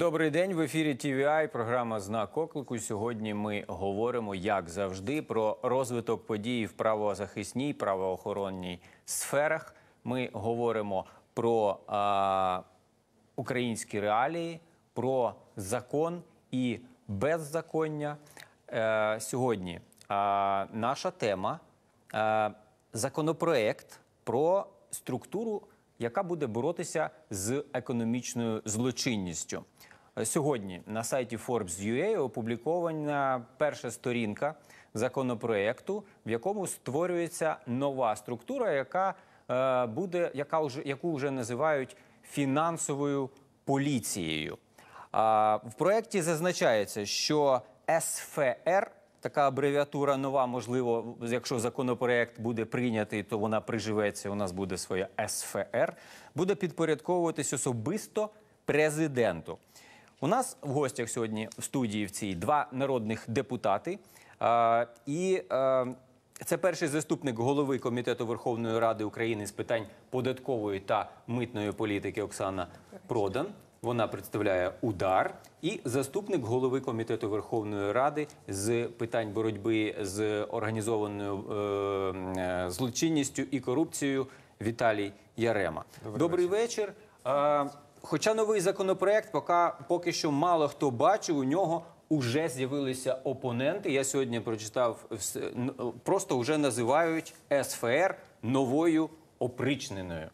Добрий день в ефірі TVI, програма Знак оклику. Сьогодні ми говоримо, як завжди, про розвиток подій в правозахисній, правоохоронній сферах. Ми говоримо про а, українські реалії, про закон і беззаконня. Е, сьогодні а, наша тема е, законопроект про структуру, яка буде боротися з економічною злочинністю. Е, Сьогодні на сайті Forbes.ua опублікована перша сторінка законопроекту, в якому створюється нова структура, яка е, буде, яка вже яку вже називають фінансовою поліцією. В проєкті зазначається, що СФР, така абревіатура нова, можливо, якщо законопроект буде прийнятий, то вона приживеться. У нас буде своя СФР, буде підпорядковуватись особисто президенту. У нас в гостях сьогодні в студії в цій два народних депутати. А, і е, це перший заступник голови комітету Верховної Ради України з питань податкової та митної політики Оксана Продан. Вона представляє удар і заступник голови комітету Верховної Ради з питань боротьби з організованою е, е, злочинністю і корупцією Віталій Ярема. Добрий, вечір. Е, хоча новий законопроект, поки, поки що мало хто бачив, у нього вже з'явилися опоненти. Я сьогодні прочитав просто вже називають СФР новою опричненою.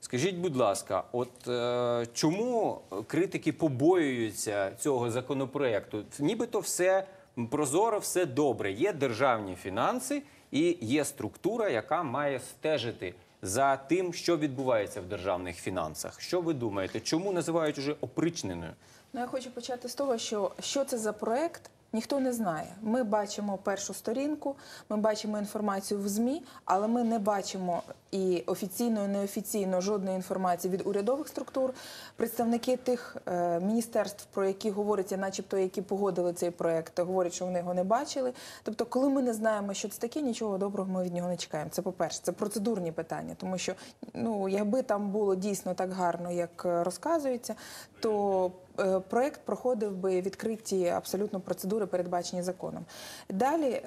Скажіть, будь ласка, от е, чому критики побоюються цього законопроекту? Нібито все прозоро, все добре. Є державні фінанси і є структура, яка має стежити за тим, що відбувається в державних фінансах. Що ви думаєте, чому називають уже опричненою? Ну, я хочу почати з того, що що це за проект. Ніхто не знає. Ми бачимо першу сторінку, ми бачимо інформацію в ЗМІ, але ми не бачимо і офіційно, і неофіційно жодної інформації від урядових структур. Представники тих е, міністерств, про які говориться, начебто які погодили цей проект, говорять, що вони його не бачили. Тобто, коли ми не знаємо, що це таке, нічого доброго ми від нього не чекаємо. Це по-перше, це процедурні питання, тому що ну якби там було дійсно так гарно, як е, розказується, то е, проект проходив би відкриті абсолютно процедури, передбачені законом. Далі,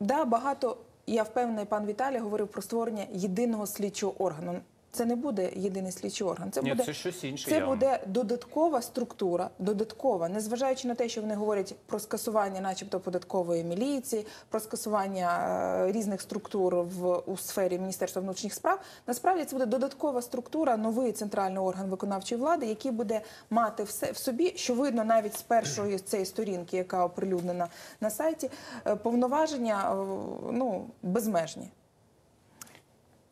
да, багато. Я впевнена, пан Віталій говорив про створення єдиного слідчого органу. Це не буде єдиний слідчий орган. Це Ні, буде це щось інше Це явно. буде додаткова структура, додаткова, незважаючи на те, що вони говорять про скасування, начебто, податкової міліції, про скасування е, різних структур в у сфері Міністерства внутрішніх справ. Насправді це буде додаткова структура, новий центральний орган виконавчої влади, який буде мати все в собі, що видно навіть з першої цієї сторінки, яка оприлюднена на сайті, е, повноваження е, ну безмежні.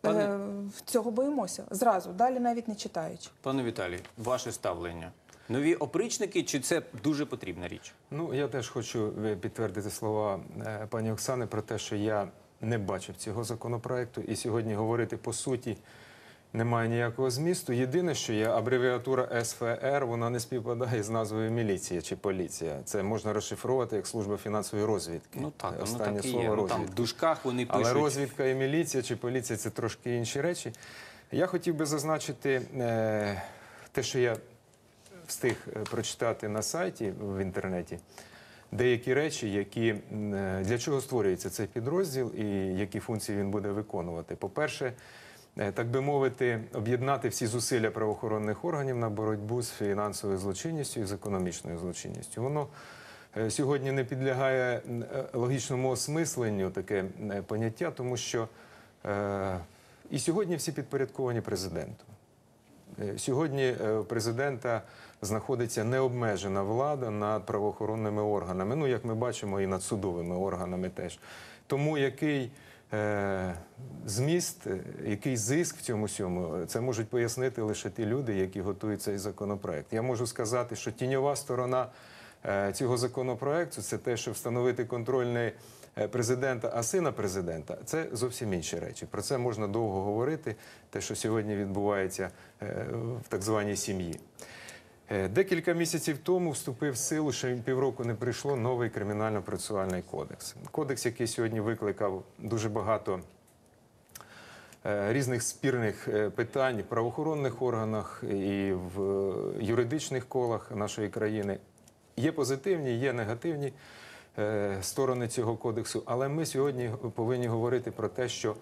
Пане- Е, Цього боїмося зразу, далі навіть не читаючи. Пане Віталій, ваше ставлення. Нові опричники, чи це дуже потрібна річ? Ну, я теж хочу е, підтвердити слова е, пані Оксани про те, що я не бачив цього законопроекту, і сьогодні говорити по суті немає ніякого змісту. Єдине, що є абревіатура СФР, вона не співпадає з назвою міліція чи поліція. Це можна розшифрувати як служба фінансової розвідки. Ну так, воно останнє так і слово є. Ну, там в дужках вони пишуть. Але розвідка і міліція чи поліція це трошки інші речі. Я хотів би зазначити е, те, що я встиг е, прочитати на сайті в інтернеті. Деякі речі, які е, для чого створюється цей підрозділ і які функції він буде виконувати. По-перше, е, так би мовити, об'єднати всі зусилля правоохоронних органів на боротьбу з фінансовою злочинністю і з економічною злочинністю. Воно е, сьогодні не підлягає е, логічному осмисленню таке е, поняття, тому що е, і сьогодні всі підпорядковані президенту. Е, Сьогодні е, у президента знаходиться необмежена влада над правоохоронними органами. Ну, як ми бачимо, і над судовими органами теж. Тому який е, зміст, е, який зиск в цьому всьому, е, це можуть пояснити лише ті люди, які готують цей законопроект. Я можу сказати, що тіньова сторона е, цього законопроекту це те, що встановити контрольний е, президента, а сина президента це зовсім інші речі. Про це можна довго говорити. Те, що сьогодні відбувається е, в так званій сім'ї. Е, Декілька місяців тому вступив в силу, ще півроку не прийшло новий кримінально-процесуальний кодекс. Кодекс, який сьогодні викликав дуже багато е, різних спірних е, питань в правоохоронних органах і в юридичних колах нашої країни. Є позитивні, є негативні сторони цього кодексу, але ми сьогодні повинні говорити про те, що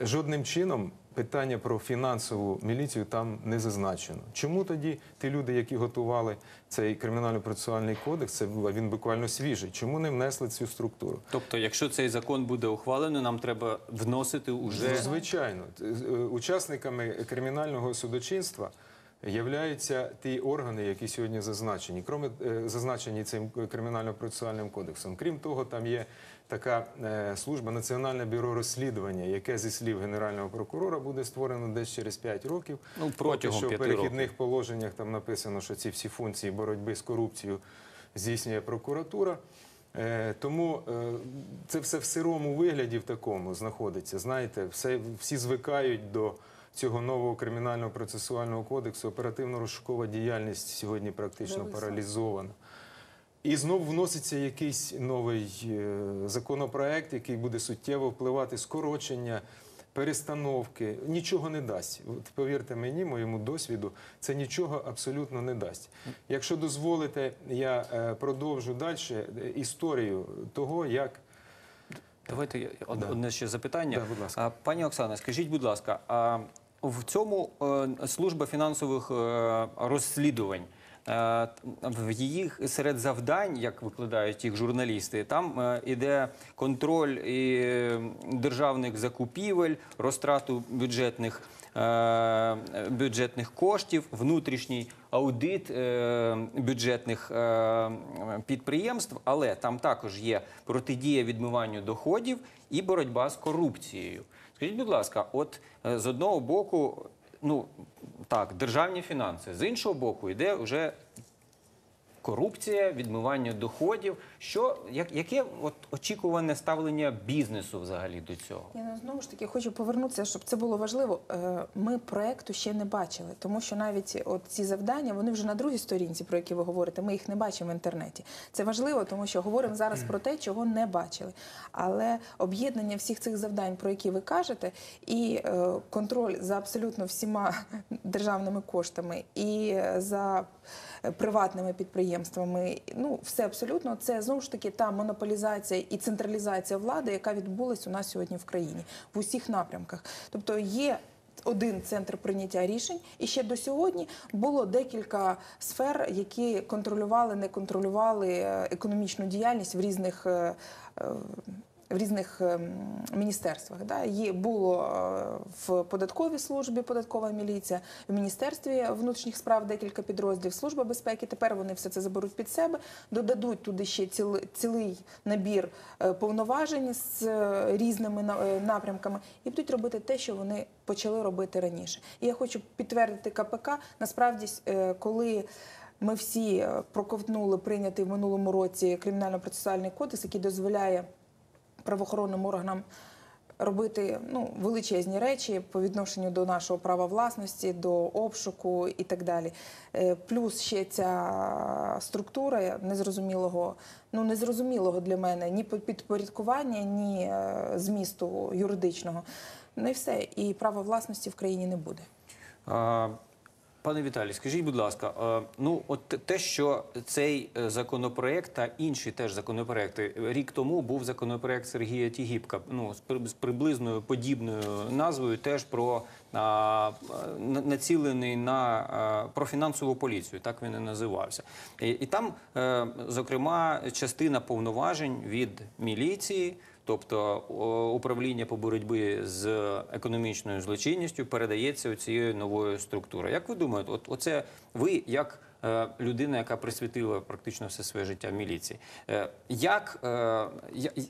жодним чином питання про фінансову міліцію там не зазначено. Чому тоді ті люди, які готували цей кримінально-процесуальний кодекс, це він буквально свіжий, чому не внесли цю структуру? Тобто, якщо цей закон буде ухвалено, нам треба вносити уже Звичайно, е, учасниками кримінального судочинства являються ті органи, які сьогодні зазначені, кроме е, зазначені цим кримінально-процесуальним кодексом. Крім того, там є така е, служба Національне бюро розслідування, яке зі слів генерального прокурора буде створено десь через 5 років. Ну, протягом Поки що в перехідних положеннях там написано, що ці всі функції боротьби з корупцією здійснює прокуратура. Е, Тому це все в сирому вигляді в такому знаходиться. Знаєте, все, всі звикають до цього нового кримінального процесуального кодексу. Оперативно-розшукова діяльність сьогодні практично паралізована. І знову вноситься якийсь новий е, законопроект, який буде суттєво впливати скорочення, перестановки. Нічого не дасть. От повірте мені, моєму досвіду, це нічого абсолютно не дасть. Якщо дозволите, я е, продовжу далі історію того, як Давайте я- од- Да. одне ще запитання. Да, будь ласка. Пані Оксана, скажіть, будь ласка, а в цьому е, служба фінансових е, розслідувань. е, В їх серед завдань, як викладають їх журналісти, там іде контроль і державних закупівель, розтрату бюджетних бюджетних коштів, внутрішній аудит е, бюджетних е, підприємств, але там також є протидія відмиванню доходів і боротьба з корупцією. Скажіть, будь ласка, от е, з одного боку, ну так, державні фінанси, з іншого боку, йде вже корупція, відмивання доходів. Що як, яке от очікуване ставлення бізнесу взагалі до цього? Я ну, знову ж таки хочу повернутися, щоб це було важливо. Е, Ми проекту ще не бачили, тому що навіть от ці завдання вони вже на другій сторінці, про які ви говорите. Ми їх не бачимо в інтернеті. Це важливо, тому що говоримо зараз про те, чого не бачили. Але об'єднання всіх цих завдань, про які ви кажете, і е, контроль за абсолютно всіма державними коштами, і е, за приватними підприємствами, ну все абсолютно це знову ж таки та монополізація і централізація влади, яка відбулась у нас сьогодні в країні в усіх напрямках. Тобто є. Один центр прийняття рішень, і ще до сьогодні було декілька сфер, які контролювали, не контролювали е, економічну діяльність в різних е, е, в різних ем, міністерствах. Да? Є було е, в податковій службі податкова міліція, в міністерстві внутрішніх справ декілька підрозділів, служба безпеки. Тепер вони все це заберуть під себе, додадуть туди ще ціли- цілий набір е, повноважень з е, різними напрямками і будуть робити те, що вони почали робити раніше. І я хочу підтвердити КПК. Насправді, коли ми всі проковтнули прийнятий в минулому році кримінально-процесуальний кодекс, який дозволяє правоохоронним органам робити ну, величезні речі по відношенню до нашого права власності, до обшуку і так далі. Е, Плюс ще ця структура незрозумілого, ну незрозумілого для мене ні підпорядкування, ні е, змісту юридичного. Ну і все. І права власності в країні не буде. Пане Віталій, скажіть, будь ласка, е, ну от те- що цей е, законопроект та інші теж законопроекти рік тому був законопроект Сергія Тігіпка, ну з при- з приблизною подібною назвою, теж про а, націлений на а, про фінансову поліцію, так він і називався. І, і там, е, зокрема, частина повноважень від міліції. Тобто управління по боротьбі з економічною злочинністю передається цією новою структурою. Як ви думаєте, от оце ви як е, людина, яка присвятила практично все своє життя міліції, е, як, е,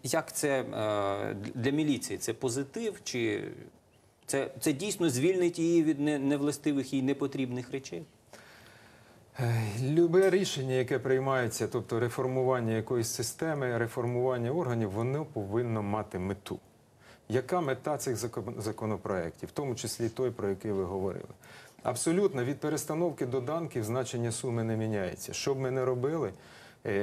як це е, для міліції? Це позитив чи це, це дійсно звільнить її від невластивих і непотрібних речей? Е, Любе рішення, яке приймається, тобто реформування якоїсь системи, реформування органів, воно повинно мати мету. Яка мета цих законопроєктів, в тому числі той, про який ви говорили? Абсолютно від перестановки доданків значення суми не міняється. Що б ми не робили,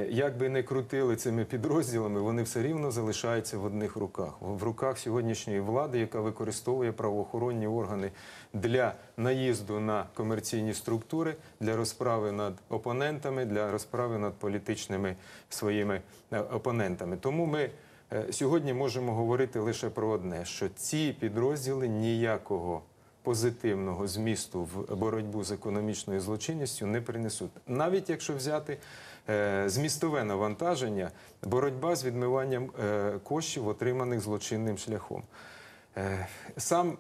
Як би не крутили цими підрозділами, вони все рівно залишаються в одних руках. В руках сьогоднішньої влади, яка використовує правоохоронні органи для наїзду на комерційні структури, для розправи над опонентами, для розправи над політичними своїми е, опонентами. Тому ми е, сьогодні можемо говорити лише про одне: що ці підрозділи ніякого позитивного змісту в боротьбу з економічною злочинністю не принесуть. Навіть якщо взяти е, змістове навантаження, боротьба з відмиванням е, коштів, отриманих злочинним шляхом. Е, Сам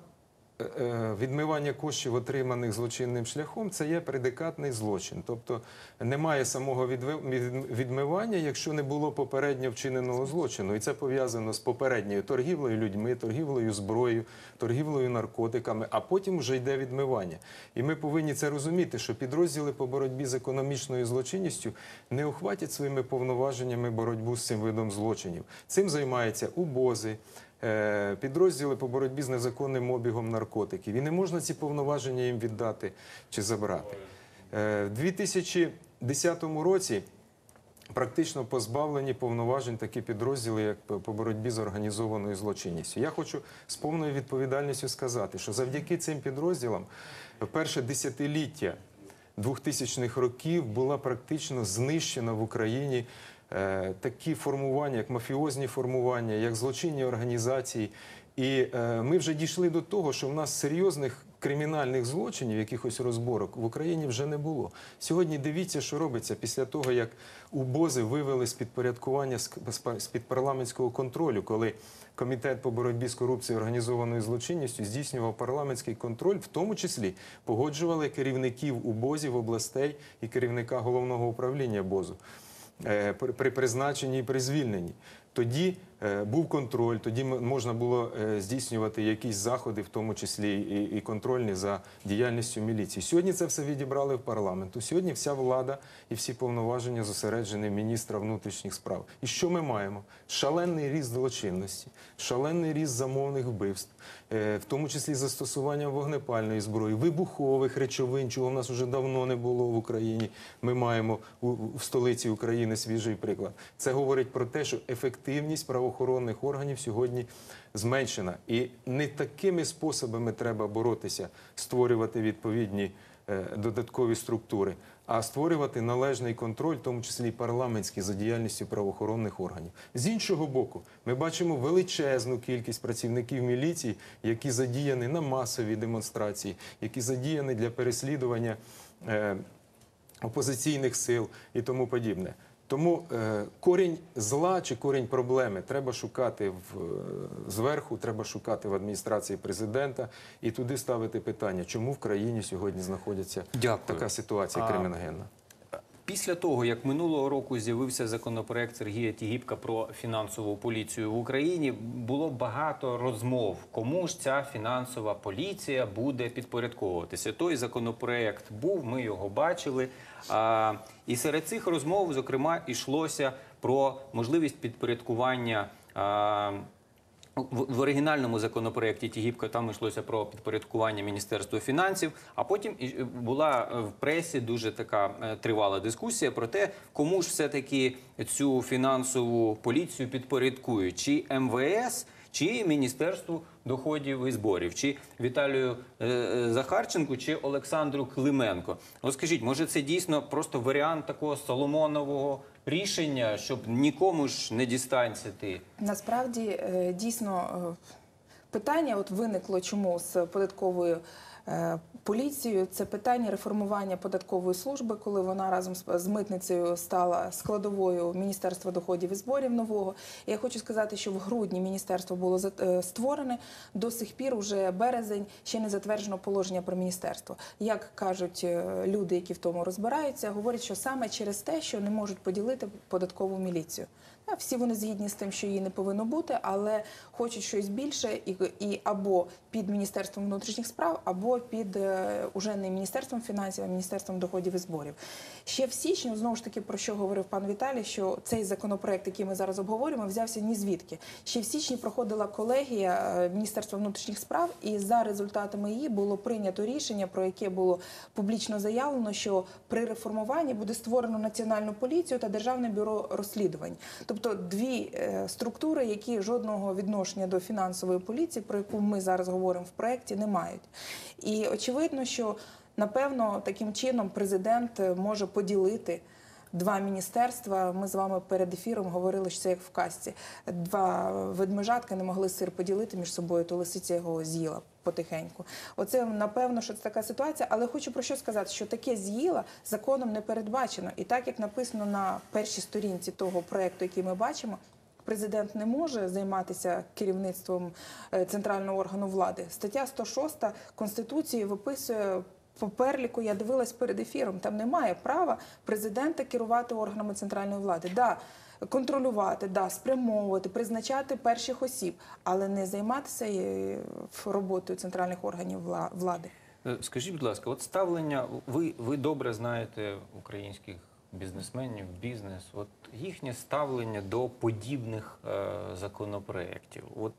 відмивання коштів, отриманих злочинним шляхом, це є предикатний злочин. Тобто немає самого відмивання, якщо не було попередньо вчиненого злочину. І це пов'язано з попередньою торгівлею людьми, торгівлею зброєю, торгівлею наркотиками, а потім вже йде відмивання. І ми повинні це розуміти, що підрозділи по боротьбі з економічною злочинністю не ухватять своїми повноваженнями боротьбу з цим видом злочинів. Цим займаються УБОЗи, е, підрозділи по боротьбі з незаконним обігом наркотиків. І не можна ці повноваження їм віддати чи забрати. Е, В 2010 році практично позбавлені повноважень такі підрозділи, як по боротьбі з організованою злочинністю. Я хочу з повною відповідальністю сказати, що завдяки цим підрозділам перше десятиліття 2000-х років була практично знищена в Україні е, такі формування, як мафіозні формування, як злочинні організації. І е, ми вже дійшли до того, що в нас серйозних кримінальних злочинів, якихось розборок в Україні вже не було. Сьогодні дивіться, що робиться після того, як УБОЗи вивели з підпорядкування з під парламентського контролю, коли комітет по боротьбі з корупцією організованою злочинністю здійснював парламентський контроль, в тому числі погоджували керівників УБОЗів областей і керівника головного управління БОЗу е, при при призначенні і при звільненні. Тоді е, був контроль, тоді можна було е, здійснювати якісь заходи, в тому числі і, контрольні за діяльністю міліції. Сьогодні це все відібрали в парламенту. Сьогодні вся влада і всі повноваження зосереджені міністра внутрішніх справ. І що ми маємо? Шалений ріст злочинності, шалений ріст замовних вбивств, е, в тому числі застосуванням вогнепальної зброї, вибухових речовин, чого в нас вже давно не було в Україні. Ми маємо в столиці України свіжий приклад. Це говорить про те, що ефективність правоохоронних органів сьогодні зменшена. І не такими способами треба боротися, створювати відповідні е, додаткові структури, а створювати належний контроль, в тому числі і парламентський, за діяльністю правоохоронних органів. З іншого боку, ми бачимо величезну кількість працівників міліції, які задіяні на масові демонстрації, які задіяні для переслідування. е, опозиційних сил і тому подібне. Тому е, корінь зла чи корінь проблеми треба шукати в, е, зверху, треба шукати в адміністрації президента і туди ставити питання, чому в країні сьогодні знаходиться Дякую. така ситуація криміногенна. Після того, як минулого року з'явився законопроект Сергія Тігіпка про фінансову поліцію в Україні, було багато розмов, кому ж ця фінансова поліція буде підпорядковуватися. Той законопроект був, ми його бачили. А, і серед цих розмов, зокрема, йшлося про можливість підпорядкування. А, в, оригінальному законопроекті Тігіпка там йшлося про підпорядкування Міністерства фінансів. А потім і- була е, в пресі дуже така е, тривала дискусія про те, кому ж все-таки цю фінансову поліцію підпорядкують, чи МВС, чи Міністерству доходів і зборів, чи Віталію е, е, Захарченку, чи Олександру Клименко. От скажіть, може це дійсно просто варіант такого Соломонового рішення, щоб нікому ж не дістанься ти? Насправді е, дійсно питання от виникло чому з податковою е, поліцією. Це питання реформування податкової служби, коли вона разом з, митницею стала складовою Міністерства доходів і зборів нового. Я хочу сказати, що в грудні міністерство було е, створене. До сих пір, уже березень, ще не затверджено положення про міністерство. Як кажуть е, люди, які в тому розбираються, говорять, що саме через те, що не можуть поділити податкову міліцію. Всі вони згідні з тим, що її не повинно бути, але хочуть щось більше і, і або під міністерством внутрішніх справ, або під е, уже не міністерством фінансів, а міністерством доходів і зборів. Ще в січні, знову ж таки, про що говорив пан Віталій, що цей законопроект, який ми зараз обговорюємо, взявся ні звідки. Ще в січні проходила колегія е, Міністерства внутрішніх справ, і за результатами її було прийнято рішення, про яке було публічно заявлено, що при реформуванні буде створено національну поліцію та державне бюро розслідувань, тобто дві е, структури, які жодного відношення до фінансової поліції, про яку ми зараз говоримо в проєкті, не мають. І очевидно, що напевно таким чином президент е, може поділити. Два міністерства. Ми з вами перед ефіром говорили, що це як в касті. Два ведмежатка не могли сир поділити між собою, то лисиця його з'їла потихеньку. Оце напевно, що це така ситуація. Але хочу про що сказати, що таке з'їла законом не передбачено. І так як написано на першій сторінці того проекту, який ми бачимо. Президент не може займатися керівництвом е, центрального органу влади. Стаття 106 Конституції виписує по перліку. Я дивилась перед ефіром. Там немає права президента керувати органами центральної влади. Да, контролювати, да, спрямовувати, призначати перших осіб, але не займатися е, роботою центральних органів влади. Е, Скажіть, будь ласка, от ставлення, ви, ви добре знаєте українських бізнесменів, бізнес, от їхнє ставлення до подібних е, законопроєктів. От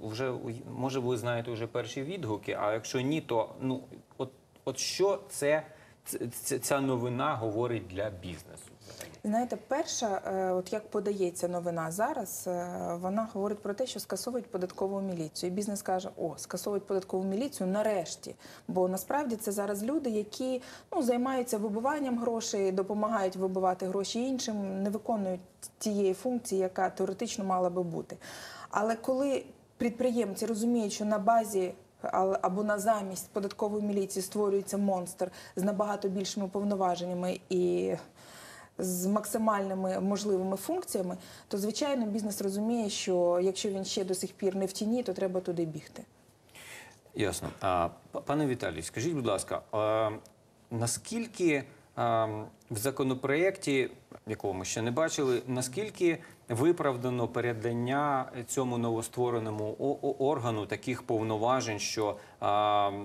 вже може ви знаєте вже перші відгуки, а якщо ні, то ну от, от що це, ця новина говорить для бізнесу? Знаєте, перша, е, от як подається новина зараз, е, вона говорить про те, що скасовують податкову міліцію. І бізнес каже: о, скасовують податкову міліцію нарешті. Бо насправді це зараз люди, які ну займаються вибиванням грошей, допомагають вибивати гроші іншим, не виконують тієї функції, яка теоретично мала би бути. Але коли підприємці розуміють, що на базі або на замість податкової міліції створюється монстр з набагато більшими повноваженнями і з максимальними можливими функціями, то звичайно бізнес розуміє, що якщо він ще до сих пір не в тіні, то треба туди бігти. Ясно. Пане Віталій, скажіть, будь ласка, наскільки в законопроєкті, якого ми ще не бачили, наскільки виправдано передання цьому новоствореному органу таких повноважень, що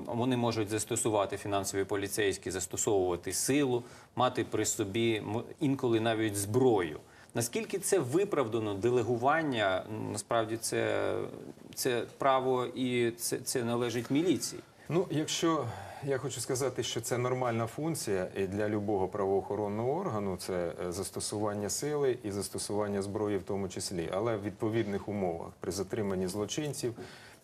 вони можуть застосувати фінансові поліцейські, застосовувати силу, мати при собі інколи навіть зброю? Наскільки це виправдано делегування? Насправді це, це право і це, це належить міліції. Ну, якщо я хочу сказати, що це нормальна функція і для любого правоохоронного органу це е, застосування сили і застосування зброї в тому числі, але в відповідних умовах при затриманні злочинців,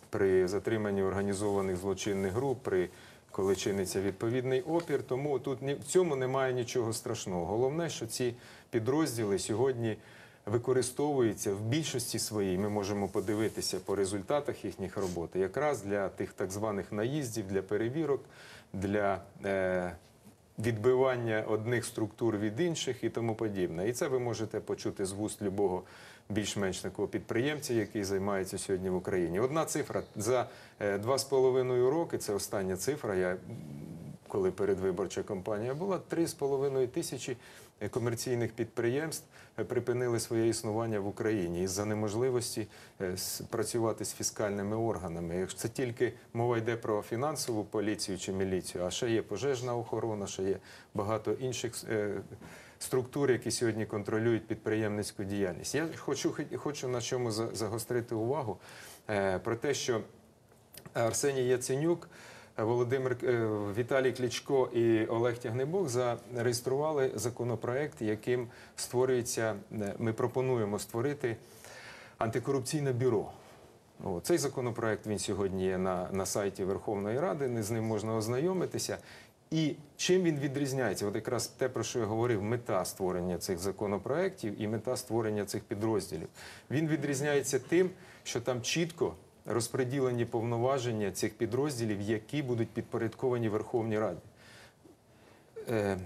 при затриманні організованих злочинних груп, при коли чиниться відповідний опір. Тому тут в цьому немає нічого страшного. Головне, що ці підрозділи сьогодні використовуються в більшості своїй. Ми можемо подивитися по результатах їхніх роботи, якраз для тих так званих наїздів, для перевірок, для е, відбивання одних структур від інших і тому подібне. І це ви можете почути з вуст любого більш-менш такого підприємця, який займається сьогодні в Україні. Одна цифра за е, два з половиною роки, це остання цифра. Я коли передвиборча кампанія була, 3,5 тисячі е, комерційних підприємств е, припинили своє існування в Україні із-за неможливості е, працювати з фіскальними органами. Якщо це тільки мова йде про фінансову поліцію чи міліцію, а ще є пожежна охорона, ще є багато інших структур, які сьогодні контролюють підприємницьку діяльність. Я хочу, хочу на чому загострити увагу про те, що Арсеній Яценюк, Володимир е, Віталій Кличко і Олег Тягнебок зареєстрували законопроект, яким створюється. е, Ми пропонуємо створити антикорупційне бюро. О, Цей законопроект він сьогодні є на, на сайті Верховної Ради. З ним можна ознайомитися. І чим він відрізняється? От якраз те, про що я говорив, мета створення цих законопроєктів і мета створення цих підрозділів. Він відрізняється тим, що там чітко розподілені повноваження цих підрозділів, які будуть підпорядковані Верховній Раді. Е,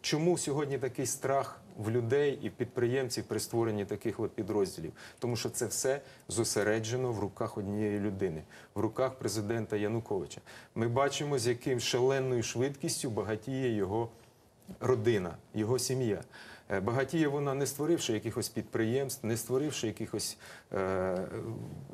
Чому сьогодні такий страх в людей і в підприємців при створенні таких от підрозділів? Тому що це все зосереджено в руках однієї людини, в руках президента Януковича. Ми бачимо, з яким шаленою швидкістю багатіє його родина, його сім'я. Е, Багатіє вона не створивши якихось підприємств, не створивши якихось е,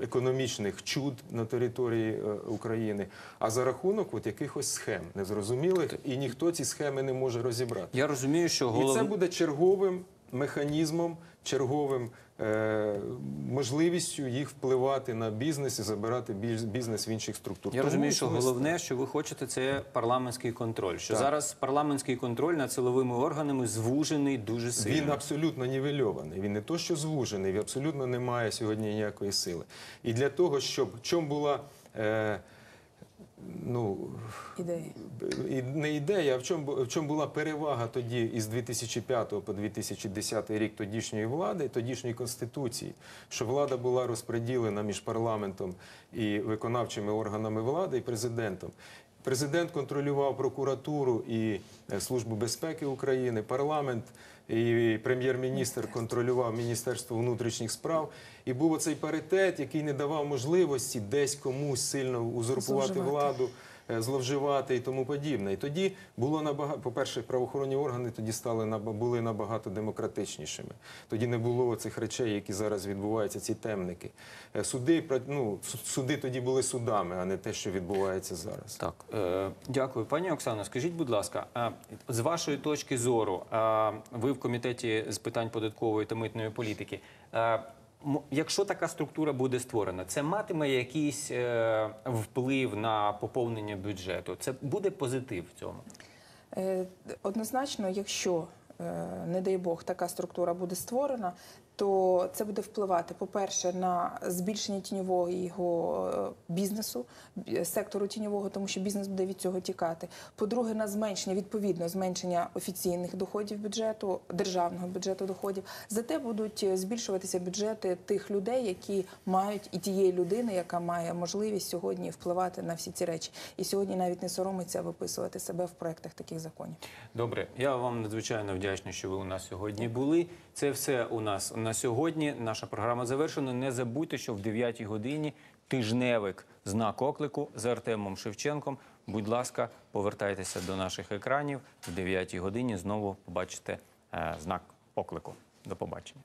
економічних чуд на території е, України, а за рахунок от якихось схем незрозумілих, і ніхто ці схеми не може розібрати. Я розумію, що І це буде черговим механізмом, черговим е, можливістю їх впливати на бізнес і забирати біз- бізнес в інших структур. Я Тому розумію, що головне, що ви хочете, це парламентський контроль. Що Так. зараз парламентський контроль над силовими органами звужений дуже сильно. Він абсолютно нівельований. Він не то, що звужений, він абсолютно не має сьогодні ніякої сили. І для того, щоб чому була е, ну, Ідеї. не ідея, а в чому, в чому була перевага тоді із 2005 по 2010 рік тодішньої влади, тодішньої конституції, що влада була розподілена між парламентом і виконавчими органами влади і президентом. Президент контролював прокуратуру і е, Службу безпеки України, парламент і прем'єр-міністр контролював Міністерство внутрішніх справ. І був оцей паритет, який не давав можливості десь комусь сильно узурпувати владу зловживати і тому подібне. І тоді було набагато, по-перше, правоохоронні органи тоді стали були набагато демократичнішими. Тоді не було цих речей, які зараз відбуваються, ці темники. Е, Суди, ну, суди тоді були судами, а не те, що відбувається зараз. Так, е, дякую, пані Оксано. Скажіть, будь ласка, а, з вашої точки зору, а, ви в комітеті з питань податкової та митної політики. Якщо така структура буде створена, це матиме якийсь е, вплив на поповнення бюджету? Це буде позитив в цьому? Е, Однозначно, якщо, е, не дай Бог, така структура буде створена, то це буде впливати, по-перше, на збільшення тіньового його е, бізнесу, сектору тіньового, тому що бізнес буде від цього тікати. По-друге, на зменшення, відповідно, зменшення офіційних доходів бюджету, державного бюджету доходів. Зате будуть е, збільшуватися бюджети тих людей, які мають, і тієї людини, яка має можливість сьогодні впливати на всі ці речі. І сьогодні навіть не соромиться виписувати себе в проектах таких законів. Добре, я вам надзвичайно вдячний, що ви у нас сьогодні були. Це все у нас на сьогодні. Наша програма завершена. Не забудьте, що в 9 годині тижневик знак оклику з Артемом Шевченком. Будь ласка, повертайтеся до наших екранів. В 9 годині знову побачите е, знак оклику. До побачення.